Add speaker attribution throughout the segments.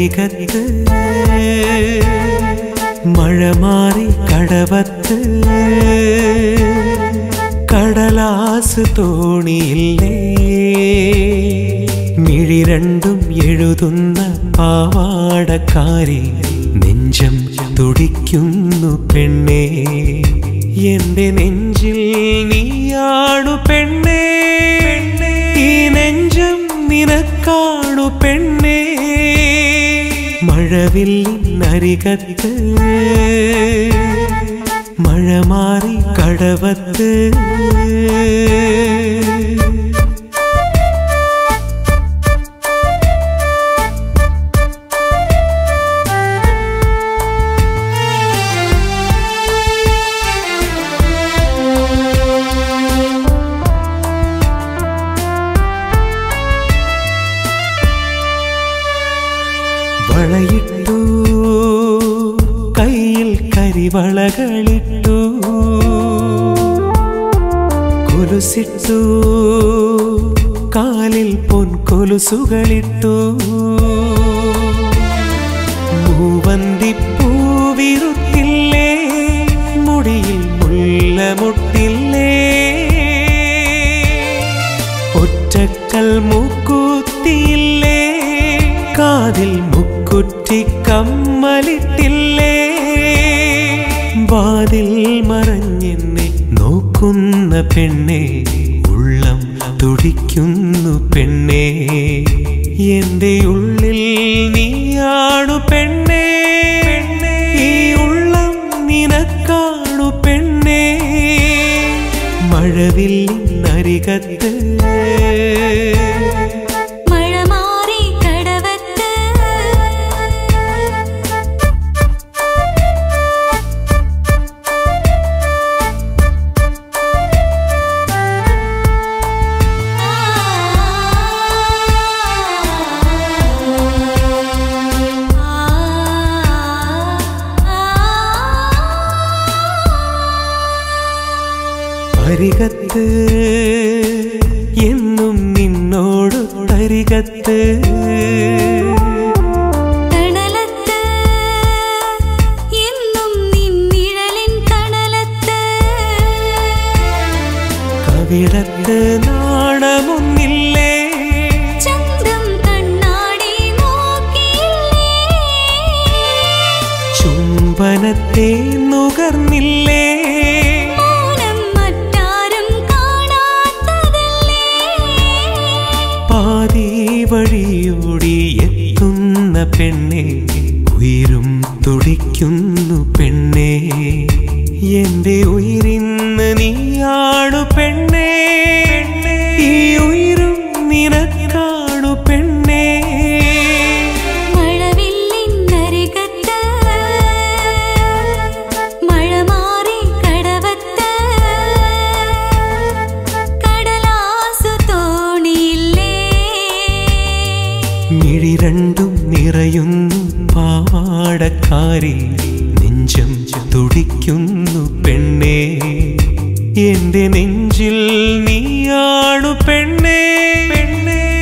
Speaker 1: വയലിനരികത്ത് മഴ മാറി കടവത്ത് കടലാസ് തോണിയില്ലേ മിഴി രണ്ടും എഴുതുന്ന പാവാടക്കാരി നെഞ്ചം തുടിക്കുന്നു പെണ്ണേ എന്റെ നെഞ്ചിൽ மணவில்லின் நரிகத்து மழமாறி கடவத்து. കരിവളകളിട്ടു കൊലുസിട്ടു. കാലിൽ പൊൻകൊലുസുകളിട്ടു. മൂവന്തിപ്പൂവിരുത്തില്ലേ മുടിയിൽ മുല്ലമുട്ടില്ലേ ഒറ്റക്കൽ മുക്കൂത്തിയില്ലേ കാതിൽ മുക്കുറ്റി കമ്മലിട്ടില്ലേ. വാതിൽ മറഞ്ഞെന്നെ നോക്കുന്ന പെണ്ണെ ഉള്ളം തുടിക്കുന്നു പെണ്ണെ. എന്റെ ഉള്ളിൽ നീയാണു പെണ്ണെ ഈ ഉള്ളം നിനക്കാണു പെണ്ണെ. മഴവിൽ
Speaker 2: മഴ
Speaker 1: അരികത്ത് എന്നും നിന്നോട് തരികത്ത്. നാണമൊന്നില്ലേ?
Speaker 2: ചന്തം കണ്ണാടി നോക്കിയില്ലേ?
Speaker 1: ചുംബനത്തെ നുകർന്നില്ലേ? പാതി വഴിയൂടി എത്തുന്ന പെണ്ണെ ഉയരും തുടിക്കുന്നു പെണ്ണെ. എന്റെ ഉയരിന്ന് നീയാണു പെണ്ണെ. രണ്ടും നിറയുന്നു പാവാടക്കാരി നെഞ്ചം തുടിക്കുന്നു പെണ്ണേ. എന്റെ നെഞ്ചിൽ നീയാണു പെണ്ണേ.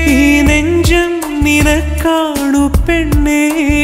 Speaker 1: ഈ നെഞ്ചം നിനക്കാണു പെണ്ണേ.